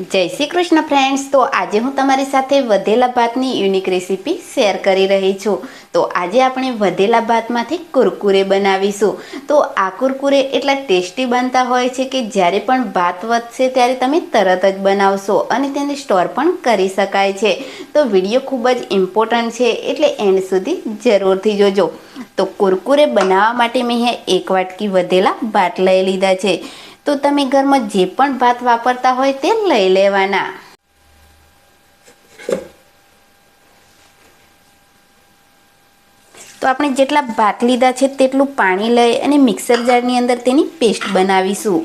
જય શ્રી કૃષ્ણ ફ્રેન્ડ્સ તો આજે હું તમારી સાથે વધેલા ભાતની યુનિક રેસીપી શેર કરી રહી છું. તો આજે આપણે વધેલા ભાતમાંથી કુરકુરે બનાવીશું. તો આ કુરકુરે એટલા ટેસ્ટી બનતા હોય છે કે જ્યારે પણ ભાત વધશે ત્યારે તમે તરત જ બનાવશો અને તેને સ્ટોર પણ કરી શકાય છે. તો વીડિયો ખૂબ જ ઇમ્પોર્ટન્ટ છે, એટલે એન્ડ સુધી જરૂરથી જોજો. તો કુરકુરે બનાવવા માટે મેં એક વાટકી વધેલા ભાત લઈ લીધા છે. તો તમે ઘરમાં જે પણ ભાત વાપરતા હોય તે લઈ લેવાના. તો આપણે જેટલા ભાત લીધા છે તેટલું પાણી લઈ અને મિક્સર જારની અંદર તેની પેસ્ટ બનાવીશું.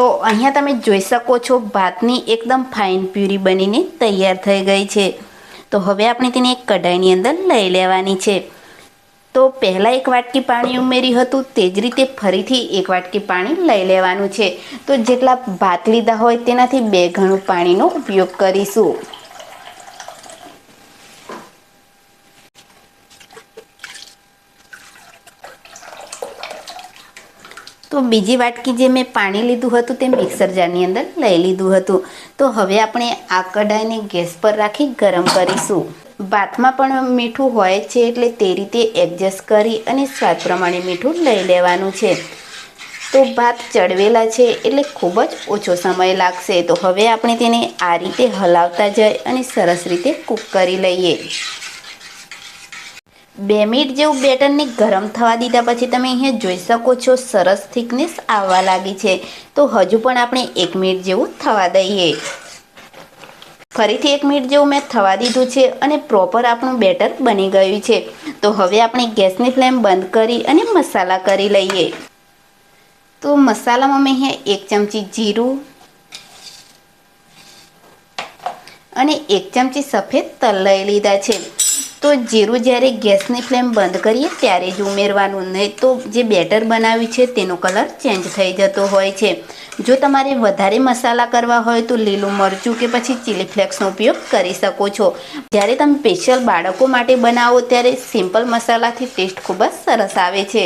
તો અહીંયા તમે જોઈ શકો છો, ભાતની એકદમ ફાઇન પ્યુરી બનીને તૈયાર થઈ ગઈ છે. તો હવે આપણે તેને એક કઢાઈની અંદર લઈ લેવાની છે. તો પહેલાં એક વાટકી પાણી ઉમેર્યું હતું, તે જ રીતે ફરીથી એક વાટકી પાણી લઈ લેવાનું છે. તો જેટલા ભાત લીધા હોય તેનાથી બે ઘણું પાણીનો ઉપયોગ કરીશું. તો બીજી વાટકી જે મેં પાણી લીધું હતું તે મિક્સર જારની અંદર લઈ લીધું હતું. તો હવે આપણે આ કઢાઈને ગેસ પર રાખી ગરમ કરીશું. ભાતમાં પણ મીઠું હોય છે એટલે તે રીતે એડજસ્ટ કરી અને સ્વાદ પ્રમાણે મીઠું લઈ લેવાનું છે. તો ભાત ચડવેલા છે એટલે ખૂબ જ ઓછો સમય લાગશે. તો હવે આપણે તેને આ રીતે હલાવતા જઈ અને સરસ રીતે કૂક કરી લઈએ. બે મિનિટ જેવું બેટરને ગરમ થવા દીધા પછી તમે અહીંયા જોઈ શકો છો, સરસ થિકનેસ આવવા લાગી છે. તો હજુ પણ આપણે એક મિનિટ જેવું થવા દઈએ. ફરીથી એક મિનિટ જેવું મેં થવા દીધું છે અને પ્રોપર આપણું બેટર બની ગયું છે. તો હવે આપણે ગેસની ફ્લેમ બંધ કરી અને મસાલા કરી લઈએ. તો મસાલામાં મેં અહીંયા એક ચમચી જીરું અને એક ચમચી સફેદ તલ લઈ લીધા છે. તો જીરું જ્યારે ગેસની ફ્લેમ બંધ કરીએ ત્યારે જ ઉમેરવાનું, નહીં તો જે બેટર બનાવ્યું છે તેનો કલર ચેન્જ થઈ જતો હોય છે. જો તમારે વધારે મસાલા કરવા હોય તો લીલું મરચું કે પછી ચીલી ફ્લેક્સનો ઉપયોગ કરી શકો છો. જ્યારે તમે સ્પેશિયલ બાળકો માટે બનાવો ત્યારે સિમ્પલ મસાલાથી ટેસ્ટ ખૂબ જ સરસ આવે છે.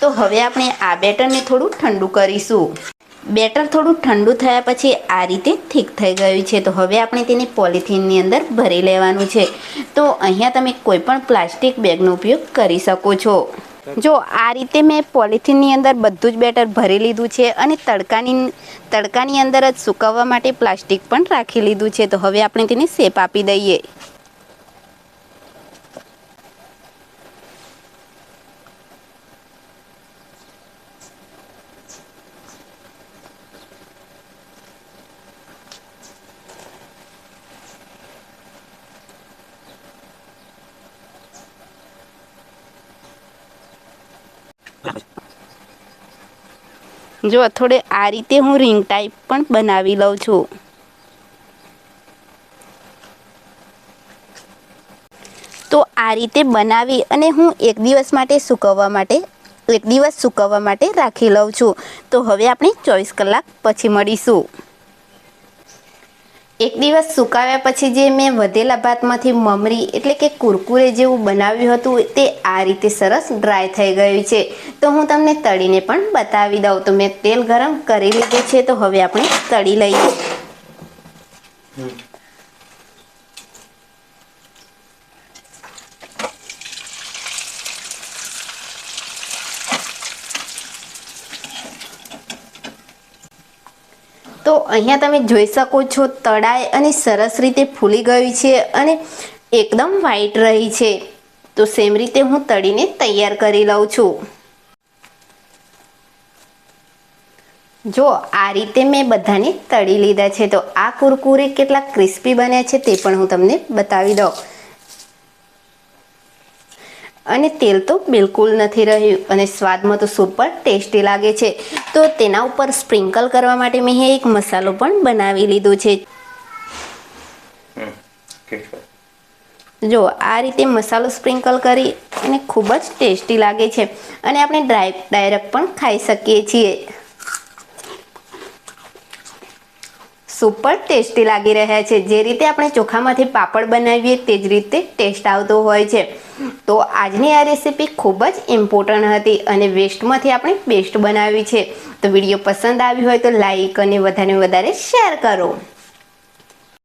તો હવે આપણે આ બેટરને થોડું ઠંડુ કરીશું. બેટર થોડું ઠંડુ થયા પછી આ રીતે થીક થઈ ગયું છે. તો હવે આપણે તેને પોલિથીનની અંદર ભરી લેવાનું છે. તો અહીંયા તમે કોઈ પણ પ્લાસ્ટિક બેગનો ઉપયોગ કરી શકો છો. જો આ રીતે મેં પોલિથીનની અંદર બધું જ બેટર ભરી લીધું છે અને તડકાની તડકાની અંદર જ સુકવવા માટે પ્લાસ્ટિક પણ રાખી લીધું છે. તો હવે આપણે તેને શેપ આપી દઈએ. જો, થોડે આ રીતે હું રિંગ ટાઈપ પણ બનાવી લઉં છું. તો આ રીતે બનાવી અને હું એક દિવસ માટે સૂકવવા માટે, એક દિવસ સૂકવવા માટે રાખી લઉં છું. તો હવે આપણે ચોવીસ કલાક પછી મળીશું. એક દિવસ સુકાવ્યા પછી જે મેં વધેલા ભાતમાંથી મમરી એટલે કે કુરકુરે જેવું બનાવ્યું હતું, તે આ રીતે સરસ ડ્રાય થઈ ગયું છે. તો હું તમને તળીને પણ બતાવી દઉં. તો મેં તેલ ગરમ કરી લીધું છે, તો હવે આપણે તળી લઈએ. તો અહીંયા તમે જોઈ શકો છો તળાય અને સરસ રીતે ફૂલી ગયું છે અને એકદમ વ્હાઈટ રહી છે. તો સેમ રીતે હું તળીને તૈયાર કરી લઉં છું. જો આ રીતે મેં બધાને તળી લીધા છે, તો આ કુરકુરે કેટલા ક્રિસ્પી બન્યા છે તે પણ હું તમને બતાવી દઉં. અને તેલ તો બિલકુલ નથી રહ્યું અને સ્વાદમાં તો સુપર ટેસ્ટી લાગે છે. તો તેના ઉપર સ્પ્રિંકલ કરવા માટે મેં એક મસાલો પણ બનાવી લીધો છે. જો, આ રીતે મસાલો સ્પ્રિંકલ કરી અને ખૂબ જ ટેસ્ટી લાગે છે. અને આપણે ડ્રાય, ડાયરેક્ટ પણ ખાઈ શકીએ છીએ. સુપર ટેસ્ટી લાગી રહ્યા છે. જે રીતે આપણે ચોખામાંથી પાપડ બનાવીએ તે જ રીતે ટેસ્ટ આવતો હોય છે. તો આજની આ રેસીપી ખૂબ જ ઇમ્પોર્ટન્ટ હતી અને વેસ્ટમાંથી આપણે બેસ્ટ બનાવી છે. તો વીડિયો પસંદ આવ્યો હોય તો લાઈક અને વધારે વધારે શેર કરો.